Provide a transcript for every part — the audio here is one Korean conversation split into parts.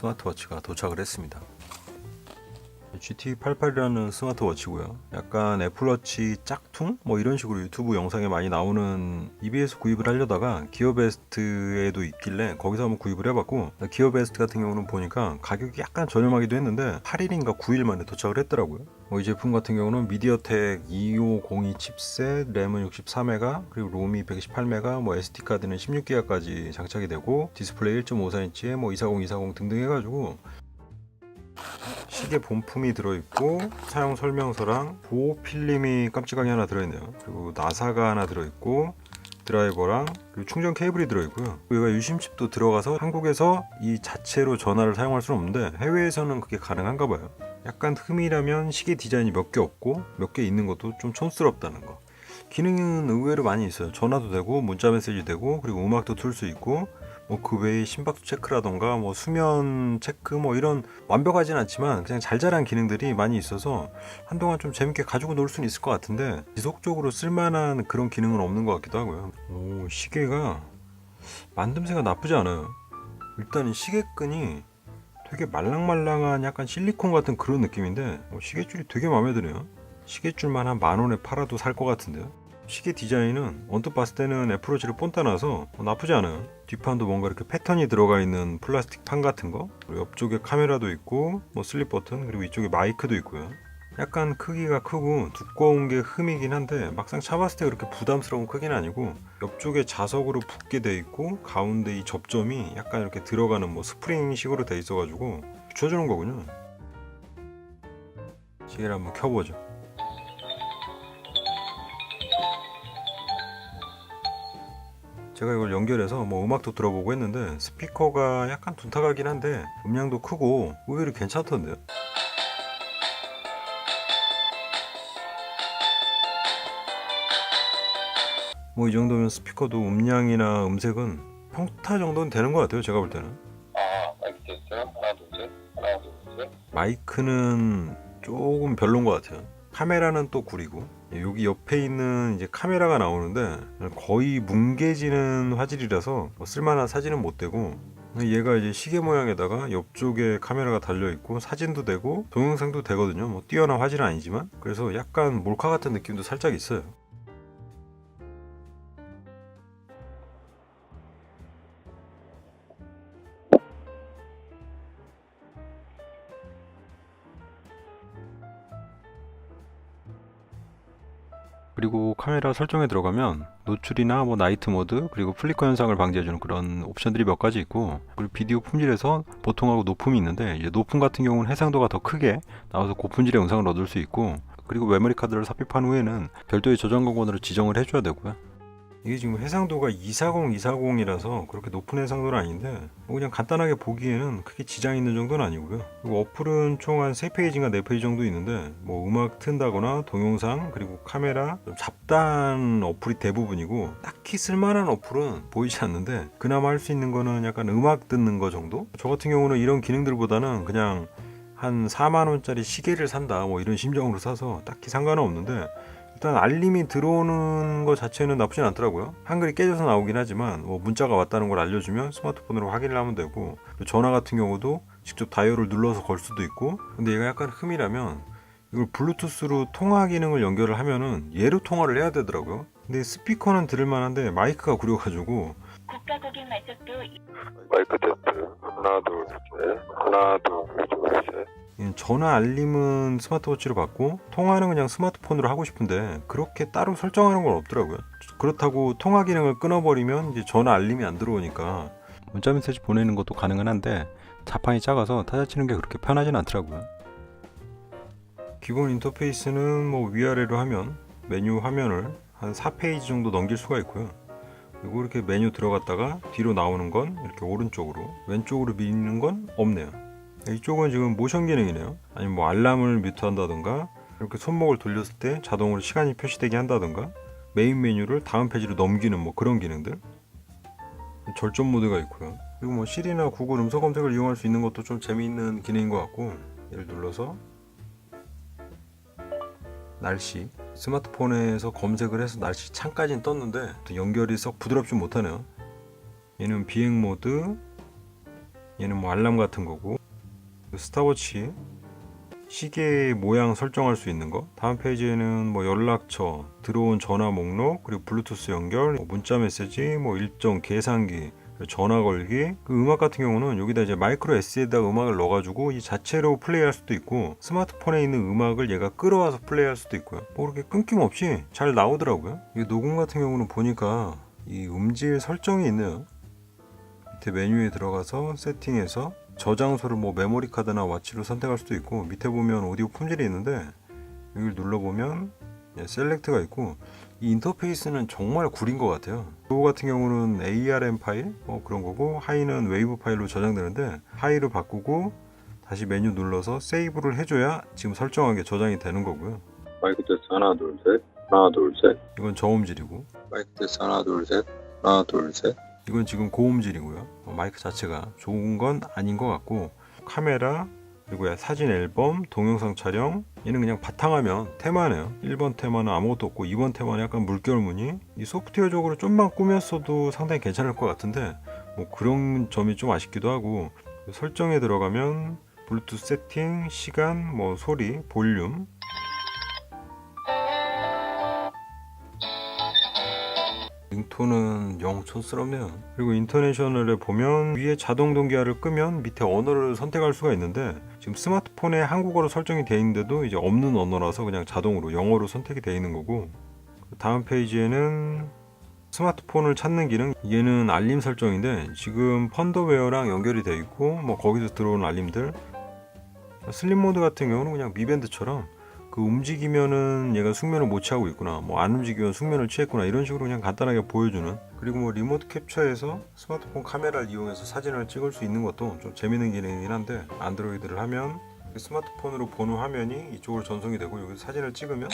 스마트워치가 도착을 했습니다. GT88이라는 스마트워치고요. 약간 애플워치 짝퉁? 뭐 이런 식으로 유튜브 영상에 많이 나오는 EBS 구입을 하려다가 기어베스트에도 있길래 거기서 한번 구입을 해봤고 기어베스트 같은 경우는 보니까 가격이 약간 저렴하기도 했는데 8일인가 9일 만에 도착을 했더라고요. 뭐 이 제품 같은 경우는 미디어텍 2502 칩셋, 램은 63메가, 그리고 롬이 128메가, 뭐 SD 카드는 16기가까지 장착이 되고 디스플레이 1.54인치에 뭐 240, 240 등등 해가지고 시계 본품이 들어있고 사용 설명서랑 보호 필름이 깜찍하게 하나 들어있네요. 그리고 나사가 하나 들어있고 드라이버랑 그리고 충전 케이블이 들어있고요. 여기가 유심칩도 들어가서 한국에서 이 자체로 전화를 사용할 수는 없는데 해외에서는 그게 가능한가 봐요. 약간 흠이라면 시계 디자인이 몇 개 없고 몇 개 있는 것도 좀 촌스럽다는 거. 기능은 의외로 많이 있어요. 전화도 되고 문자 메시지 되고 그리고 음악도 틀 수 있고 뭐 그 외에 심박수 체크라던가 뭐 수면 체크 뭐 이런 완벽하진 않지만 그냥 잘잘한 기능들이 많이 있어서 한동안 좀 재밌게 가지고 놀 수는 있을 것 같은데 지속적으로 쓸만한 그런 기능은 없는 것 같기도 하고요. 오 시계가 만듦새가 나쁘지 않아요. 일단 시계끈이 되게 말랑말랑한 약간 실리콘 같은 그런 느낌인데 어, 시계줄이 되게 마음에 드네요. 시계줄만 한 만 원에 팔아도 살 것 같은데요. 시계 디자인은 언뜻 봤을 때는 애플워치를 본따나서 어, 나쁘지 않아요. 뒷판도 뭔가 이렇게 패턴이 들어가 있는 플라스틱 판 같은 거 옆쪽에 카메라도 있고 뭐 슬립 버튼 그리고 이쪽에 마이크도 있고요. 약간 크기가 크고 두꺼운 게 흠이긴 한데 막상 차봤을 때 그렇게 부담스러운 크기는 아니고 옆쪽에 자석으로 붙게 돼 있고 가운데 이 접점이 약간 이렇게 들어가는 뭐 스프링식으로 돼 있어가지고 붙여주는 거군요. 시계를 한번 켜보죠. 제가 이걸 연결해서 뭐 음악도 들어보고 했는데 스피커가 약간 둔탁하긴 한데 음량도 크고 의외로 괜찮던데요. 뭐 이 정도면 스피커도 음량이나 음색은 평타 정도는 되는 것 같아요. 제가 볼 때는 아, 마이크는 조금 별론 것 같아요. 카메라는 또 구리고 예, 여기 옆에 있는 이제 카메라가 나오는데 거의 뭉개지는 화질이라서 뭐 쓸만한 사진은 못 되고 얘가 이제 시계 모양에다가 옆쪽에 카메라가 달려 있고 사진도 되고 동영상도 되거든요. 뭐 뛰어난 화질은 아니지만 그래서 약간 몰카 같은 느낌도 살짝 있어요. 그리고 카메라 설정에 들어가면 노출이나 뭐 나이트 모드 그리고 플리커 현상을 방지해주는 그런 옵션들이 몇 가지 있고 그리고 비디오 품질에서 보통하고 높음이 있는데 이제 높음 같은 경우는 해상도가 더 크게 나와서 고품질의 영상을 얻을 수 있고 그리고 메모리 카드를 삽입한 후에는 별도의 저장 공간으로 지정을 해줘야 되고요. 이게 지금 해상도가 240, 240이라서 그렇게 높은 해상도는 아닌데 뭐 그냥 간단하게 보기에는 크게 지장 있는 정도는 아니고요. 그리고 어플은 총 한 3페이지인가 4페이지 정도 있는데 뭐 음악 튼다거나 동영상 그리고 카메라 좀 잡다한 어플이 대부분이고 딱히 쓸만한 어플은 보이지 않는데 그나마 할 수 있는 거는 약간 음악 듣는 거 정도? 저 같은 경우는 이런 기능들보다는 그냥 한 4만 원짜리 시계를 산다 뭐 이런 심정으로 사서 딱히 상관은 없는데 일단 알림이 들어오는 것 자체는 나쁘진 않더라고요. 한글이 깨져서 나오긴 하지만 뭐 문자가 왔다는 걸 알려주면 스마트폰으로 확인을 하면 되고 또 전화 같은 경우도 직접 다이얼을 눌러서 걸 수도 있고 근데 얘가 약간 흠이라면 이걸 블루투스로 통화 기능을 연결을 하면은 얘로 통화를 해야 되더라고요. 근데 스피커는 들을 만한데 마이크가 구려가지고 국가 고객 만족도 마이크 테스트 하나 둘 셋 하나 둘 전화 알림은 스마트워치로 받고 통화는 그냥 스마트폰으로 하고 싶은데 그렇게 따로 설정하는 건 없더라고요. 그렇다고 통화 기능을 끊어버리면 이제 전화 알림이 안 들어오니까 문자 메시지 보내는 것도 가능은 한데 자판이 작아서 타자 치는 게 그렇게 편하진 않더라고요. 기본 인터페이스는 뭐 위아래로 하면 메뉴 화면을 한 4페이지 정도 넘길 수가 있고요. 그리고 이렇게 메뉴 들어갔다가 뒤로 나오는 건 이렇게 오른쪽으로 왼쪽으로 밀리는 건 없네요. 이쪽은 지금 모션 기능이네요. 아니면 뭐 알람을 뮤트한다던가 이렇게 손목을 돌렸을 때 자동으로 시간이 표시되게 한다던가 메인 메뉴를 다음 페이지로 넘기는 뭐 그런 기능들 절전 모드가 있고요. 그리고 뭐 시리나 구글 음성 검색을 이용할 수 있는 것도 좀 재미있는 기능인 것 같고 얘를 눌러서 날씨 스마트폰에서 검색을 해서 날씨 창까지는 떴는데 또 연결이 썩 부드럽지 못하네요. 얘는 비행 모드 얘는 뭐 알람 같은 거고 그 스타워치 시계 모양 설정할 수 있는 거? 다음 페이지에는 뭐 연락처 들어온 전화 목록 그리고 블루투스 연결 뭐 문자 메시지 뭐 일정 계산기 전화 걸기. 그 음악 같은 경우는 여기다 이제 마이크로 SD에다가 음악을 넣어가지고 이 자체로 플레이할 수도 있고 스마트폰에 있는 음악을 얘가 끌어와서 플레이할 수도 있고요. 뭐 그렇게 끊김없이 잘 나오더라고요. 이 녹음 같은 경우는 보니까 이 음질 설정이 있네요. 밑에 메뉴에 들어가서 세팅해서 저장소를 뭐 메모리 카드나 와치로 선택할 수도 있고 밑에 보면 오디오 품질이 있는데 여기를 눌러보면 예, 셀렉트가 있고 이 인터페이스는 정말 구린 것 같아요. 로고 같은 경우는 ARM 파일 뭐 그런 거고 하이는 웨이브 파일로 저장되는데 하이를 바꾸고 다시 메뉴 눌러서 세이브를 해줘야 지금 설정한 게 저장이 되는 거고요. 마이크 테스트 하나 둘셋. 하나 둘셋. 이건 저음질이고. 마이크 테스트 하나 둘셋. 하나 둘셋 이건 지금 고음질이고요. 어, 마이크 자체가 좋은 건 아닌 것 같고 카메라 그리고 사진 앨범, 동영상 촬영 얘는 그냥 바탕화면 테마네요. 1번 테마는 아무것도 없고 2번 테마는 약간 물결 무늬. 이 소프트웨어적으로 좀만 꾸몄어도 상당히 괜찮을 것 같은데 뭐 그런 점이 좀 아쉽기도 하고 설정에 들어가면 블루투스 세팅, 시간, 뭐 소리, 볼륨 링톤은 영 촌스럽네요. 그리고 인터내셔널에 보면 위에 자동 동기화를 끄면 밑에 언어를 선택할 수가 있는데 지금 스마트폰에 한국어로 설정이 되어 있는데도 이제 없는 언어라서 그냥 자동으로 영어로 선택이 되어 있는 거고 다음 페이지에는 스마트폰을 찾는 기능 얘는 알림 설정인데 지금 펀더웨어랑 연결이 되어 있고 뭐 거기서 들어오는 알림들 슬립 모드 같은 경우는 그냥 미밴드처럼 그 움직이면은 얘가 숙면을 못 취하고 있구나. 뭐 안 움직이면 숙면을 취했구나. 이런 식으로 그냥 간단하게 보여주는. 그리고 뭐 리모트 캡처해서 스마트폰 카메라를 이용해서 사진을 찍을 수 있는 것도 좀 재밌는 기능이긴 한데 안드로이드를 하면 스마트폰으로 보는 화면이 이쪽으로 전송이 되고 여기서 사진을 찍으면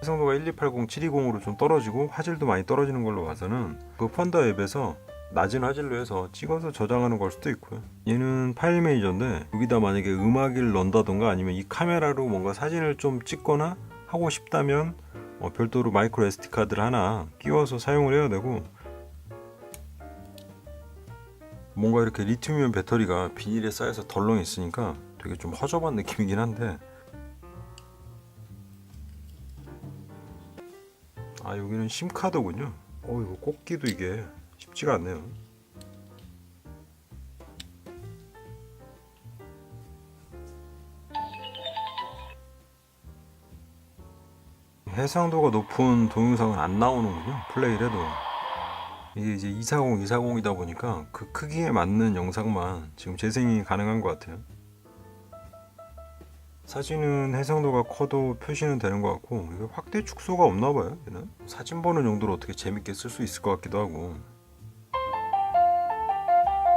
해상도가 1280720으로 좀 떨어지고 화질도 많이 떨어지는 걸로 봐서는 그 펀더 앱에서 낮은 화질로 해서 찍어서 저장하는 걸 수도 있고요. 얘는 파일 매니저인데 여기다 만약에 음악을 넣는다던가 아니면 이 카메라로 뭔가 사진을 좀 찍거나 하고 싶다면 어, 별도로 마이크로 SD 카드를 하나 끼워서 사용을 해야 되고 뭔가 이렇게 리튬이온 배터리가 비닐에 쌓여서 덜렁 있으니까 되게 좀 허접한 느낌이긴 한데 아 여기는 심카드군요. 어 이거 꽂기도 이게 쉽지가 않네요. 해상도가 높은 동영상은 안 나오는군요. 플레이를 해도. 이게 이제 240, 240이다 보니까 그 크기에 맞는 영상만 지금 재생이 가능한 것 같아요. 사진은 해상도가 커도 표시는 되는 것 같고 이게 확대 축소가 없나 봐요. 얘는 사진 보는 용도로 어떻게 재밌게 쓸 수 있을 것 같기도 하고.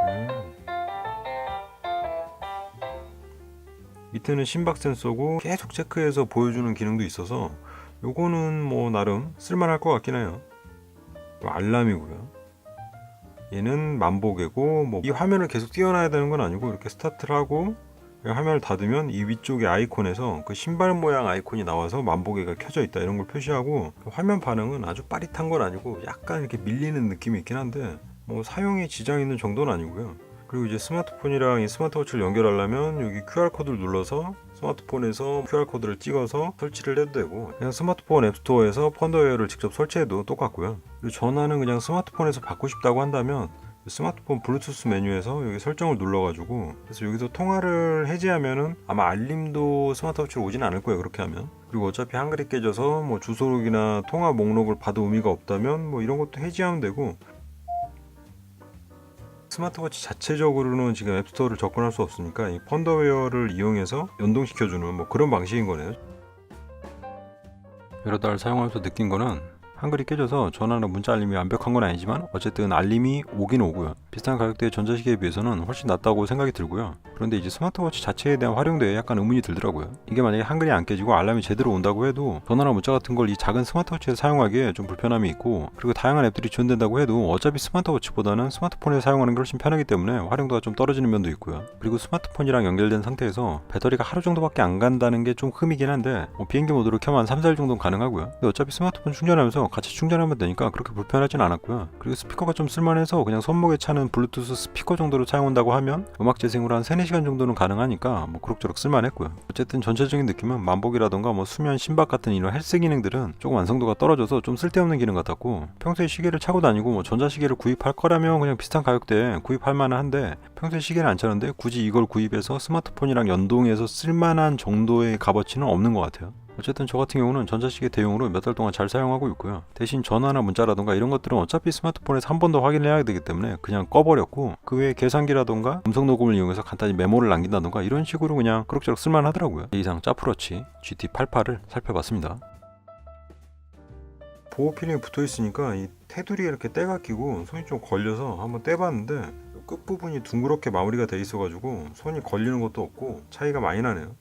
음. 밑에는 심박 센서고 계속 체크해서 보여주는 기능도 있어서 요거는 뭐 나름 쓸만할 것 같긴 해요. 또 알람이고요. 얘는 만보개고 뭐 이 화면을 계속 띄워놔야 되는 건 아니고 이렇게 스타트를 하고 화면을 닫으면 이 위쪽에 아이콘에서 그 신발 모양 아이콘이 나와서 만보개가 켜져 있다 이런 걸 표시하고 화면 반응은 아주 빠릿한 건 아니고 약간 이렇게 밀리는 느낌이 있긴 한데 뭐 사용에 지장 있는 정도는 아니고요. 그리고 이제 스마트폰이랑 이 스마트워치를 연결하려면 여기 QR 코드를 눌러서 스마트폰에서 QR 코드를 찍어서 설치를 해도 되고 그냥 스마트폰 앱스토어에서 펀더웨어를 직접 설치해도 똑같고요. 그리고 전화는 그냥 스마트폰에서 받고 싶다고 한다면 스마트폰 블루투스 메뉴에서 여기 설정을 눌러가지고 그래서 여기서 통화를 해제하면은 아마 알림도 스마트워치로 오진 않을 거예요 그렇게 하면 그리고 어차피 한글이 깨져서 뭐 주소록이나 통화 목록을 봐도 의미가 없다면 뭐 이런 것도 해지하면 되고 스마트워치 자체적으로는 지금 앱스토어를 접근할 수 없으니까 이 펀더웨어를 이용해서 연동시켜주는 뭐 그런 방식인 거네요. 여러 달 사용하면서 느낀 거는 한글이 깨져서 전화나 문자 알림이 완벽한 건 아니지만 어쨌든 알림이 오긴 오고요. 비슷한 가격대의 전자시계에 비해서는 훨씬 낫다고 생각이 들고요. 그런데 이제 스마트워치 자체에 대한 활용도에 약간 의문이 들더라고요. 이게 만약에 한글이 안 깨지고 알람이 제대로 온다고 해도 전화나 문자 같은 걸 이 작은 스마트워치에서 사용하기에 좀 불편함이 있고 그리고 다양한 앱들이 지원된다고 해도 어차피 스마트워치보다는 스마트폰에서 사용하는 게 훨씬 편하기 때문에 활용도가 좀 떨어지는 면도 있고요. 그리고 스마트폰이랑 연결된 상태에서 배터리가 하루 정도밖에 안 간다는 게 좀 흠이긴 한데 뭐 비행기 모드로 켜면 한 3, 4일 정도는 가능하고요. 근데 어차피 스마트폰 충전하면서 같이 충전하면 되니까 그렇게 불편하진 않았고요. 그리고 스피커가 좀 쓸만해서 그냥 손목에 차는 블루투스 스피커 정도로 사용한다고 하면 음악 재생으로 한 3, 4시간 정도는 가능하니까 뭐 그럭저럭 쓸만했고요. 어쨌든 전체적인 느낌은 만복이라던가 뭐 수면 심박 같은 이런 헬스 기능들은 조금 완성도가 떨어져서 좀 쓸데없는 기능 같았고 평소에 시계를 차고 다니고 뭐 전자시계를 구입할 거라면 그냥 비슷한 가격대에 구입할 만한데 평소에 시계를 안 차는데 굳이 이걸 구입해서 스마트폰이랑 연동해서 쓸만한 정도의 값어치는 없는 것 같아요. 어쨌든 저 같은 경우는 전자시계 대용으로 몇 달 동안 잘 사용하고 있고요. 대신 전화나 문자라던가 이런 것들은 어차피 스마트폰에서 한 번 더 확인을 해야 되기 때문에 그냥 꺼버렸고 그 외에 계산기라던가 음성 녹음을 이용해서 간단히 메모를 남긴다던가 이런 식으로 그냥 그럭저럭 쓸만하더라고요. 이상 짜프러치 GT88을 살펴봤습니다. 보호 필름이 붙어 있으니까 이 테두리에 이렇게 때가 끼고 손이 좀 걸려서 한번 떼봤는데 끝부분이 둥그렇게 마무리가 돼 있어가지고 손이 걸리는 것도 없고 차이가 많이 나네요.